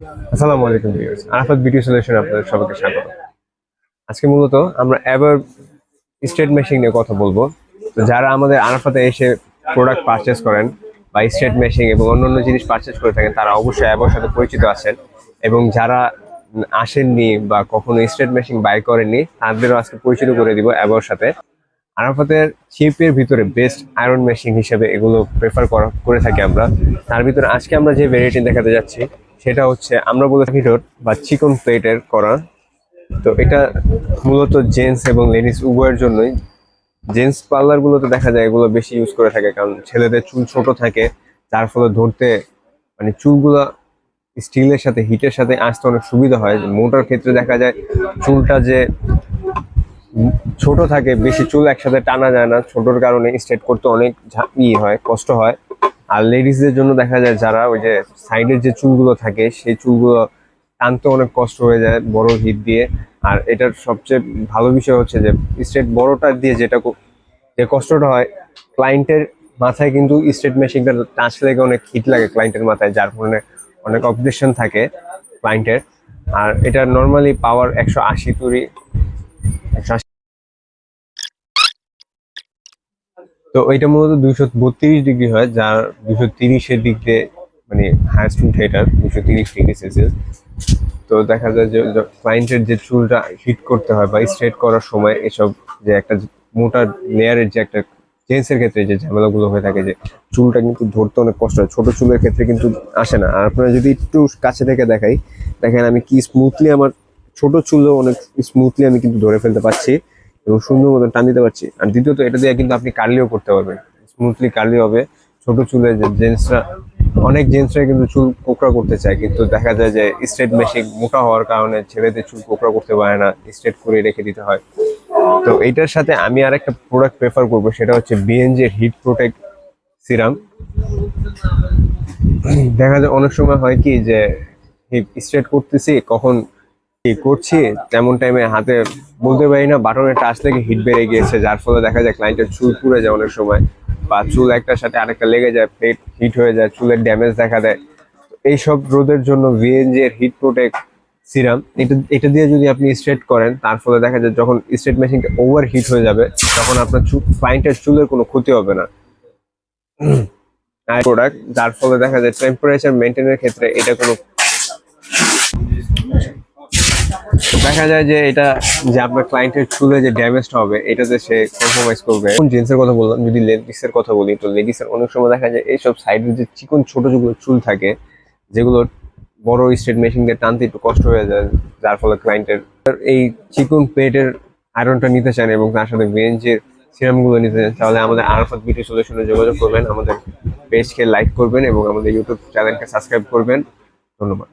আসসালামু আলাইকুম viewers. Arafat video solution আপনাদের সবাইকে স্বাগত। আজকে মূলত আমরা এভার স্টেট মেশিন নিয়ে কথা বলব। তো যারা আমাদের আরাফাতে এসে প্রোডাক্ট পারচেস করেন বা স্টেট মেশিন এবং অন্যান্য জিনিস পারচেস করে থাকেন, তারা অবশ্যই অ্যাবার সাথে পরিচিত আছেন। এবং যারা আসেননি বা কখনো স্টেট মেশিন বাই করেননি, তাদেরও আজকে পরিচিত করে দিব অ্যাবার সাথে। আরাফাতের চিপের ভিতরে বেস্ট আয়রন মেশিন হিসেবে এগুলো প্রেফার করা করে থাকি আমরা। তার ভিতরে আজকে আমরা যে ভ্যারাইটি দেখাতে যাচ্ছি সেটা হচ্ছে, আমরা বলে থাকি ডট বা চিকন প্লেটের করা। তো এটা মূলত জেন্টস এবং লেডিস উভয়ের জন্যই। জেন্টস পার্লারগুলোতে দেখা যায় এগুলো বেশি ইউজ করে থাকে, কারণ ছেলেদের চুল ছোট থাকে, যার ফলে ধরতে মানে চুলগুলা স্টিলের সাথে হিটের সাথে আসতে অনেক সুবিধা হয়। মোটার ক্ষেত্রে দেখা যায় চুলটা যে ছোট থাকে, বেশি চুল একসাথে টানা যায় না। ছোটর কারণে স্ট্রেট করতে অনেক ই হয়, কষ্ট হয়। আর লেডিসদের জন্য দেখা যায় যারা ওই যে সাইডের যে চুলগুলো থাকে, সেই চুলগুলো টানতে অনেক কষ্ট হয়ে যায় বড় হিট দিয়ে। আর এটার সবচেয়ে ভালো বিষয় হচ্ছে যে স্ট্রেট বড়টা দিয়ে যেটা যে কষ্টটা হয় ক্লায়েন্টের মাথায় কিন্তু স্ট্রেট মেশিনটা টাচ লেগে অনেক হিট লাগে ক্লায়েন্টের মাথায়, যার ফলে অনেক অবজেকশন থাকে ক্লায়েন্টের আর এটা নর্মালি পাওয়ার একশো আশি তুরি, একশো আশি তো এটা মূলত দুইশো বত্রিশ ডিগ্রি হয়, যার দুশো তিরিশের দিক দিয়ে মানে হায়েস্ট এটার দুশো তিরিশ ডিগ্রি সেলসিয়াস তো দেখা যায় যে ক্লায়েন্টের যে চুলটা হিট করতে হয় বা স্ট্রেট করার সময় এসব যে একটা মোটা লেয়ারের যে একটা জেন্সের ক্ষেত্রে যে ঝামেলাগুলো হয়ে থাকে যে চুলটা কিন্তু ধরতে অনেক কষ্ট হয়, ছোট চুলের ক্ষেত্রে কিন্তু আসে না। আর আপনারা যদি একটু কাছে থেকে দেখাই, দেখেন আমি কি স্মুথলি আমার ছোট চুলও অনেক স্মুথলি আমি কিন্তু ধরে ফেলতে পারছি। এবং সুন্দর মতো টান দিতে পারছি। আর দ্বিতীয়ত, এটা দিয়ে কিন্তু আপনি কার্লিও করতে পারবেন। স্মুথলি কার্লি হবে। ছোট চুলে জেন্টসরা অনেক জেন্টসরা কিন্তু চুল কোকড়া করতে চায়, কিন্তু দেখা যায় যে স্ট্রেট মেশিন মোটা হওয়ার কারণে ছেলেদের চুল কোকড়া করতে পারে না স্ট্রেট করে রেখে দিতে হয়। তো এইটার সাথে আমি আর একটা প্রোডাক্ট প্রেফার করব, সেটা হচ্ছে বিএনজি হিট প্রোটেক্ট সিরাম দেখা যায় অনেক সময় হয় কি যে স্ট্রেট করতেছি, কখন করছি তেমন টাইমে হাতে বলতে পারি না, বাটনের টাচ থেকে হিট বেড়ে গিয়েছে, যার ফলে দেখা যায় ক্লায়েন্টের চুল পুড়ে যায় অনেক সময়, বা চুল একটার সাথে আরেকটা লেগে যায় পেট হিট হয়ে যায়, চুলের ড্যামেজ দেখা দেয়। এইসব রোদের জন্য ভিএনজি এর হিট প্রোটেক্ট সিরাম এটা এটা দিয়ে যদি আপনি স্ট্রেট করেন, তার ফলে দেখা যায় যখন স্ট্রেট মেশিনটা ওভার হিট হয়ে যাবে, তখন আপনার চুল ক্লায়েন্টের চুলের কোনো ক্ষতি হবে না। প্রোডাক্ট যার ফলে দেখা যায় টেম্পারেচার মেনটেনের ক্ষেত্রে এটা কোনো দেখা যায় যে এটা যে আপনার ক্লায়েন্টের চুলে যে ড্যামেজটা হবে, এটাতে সে কম্প্রোমাইজ করবে। এখন জেন্টসের কথা বললাম, যদি লেডিসের কথা বলি, তো লেডিসের অনেক সময় দেখা যায় এইসব সাইডের যে চিকন ছোট যেগুলো চুল থাকে, যেগুলো বড় স্ট্রেট মেশিন দিয়ে টানতে একটু কষ্ট হয়ে যায়, যার ফলে ক্লায়েন্টের এই চিকন প্লেটের আয়রনটা নিতে চান এবং তার সাথে বেঞ্চের সিরামগুলো নিতে চান তাহলে আমাদের আরফাত বিউটি সলিউশনে যোগাযোগ করবেন, আমাদের পেজকে লাইক করবেন এবং আমাদের ইউটিউব চ্যানেলকে সাবস্ক্রাইব করবেন। ধন্যবাদ।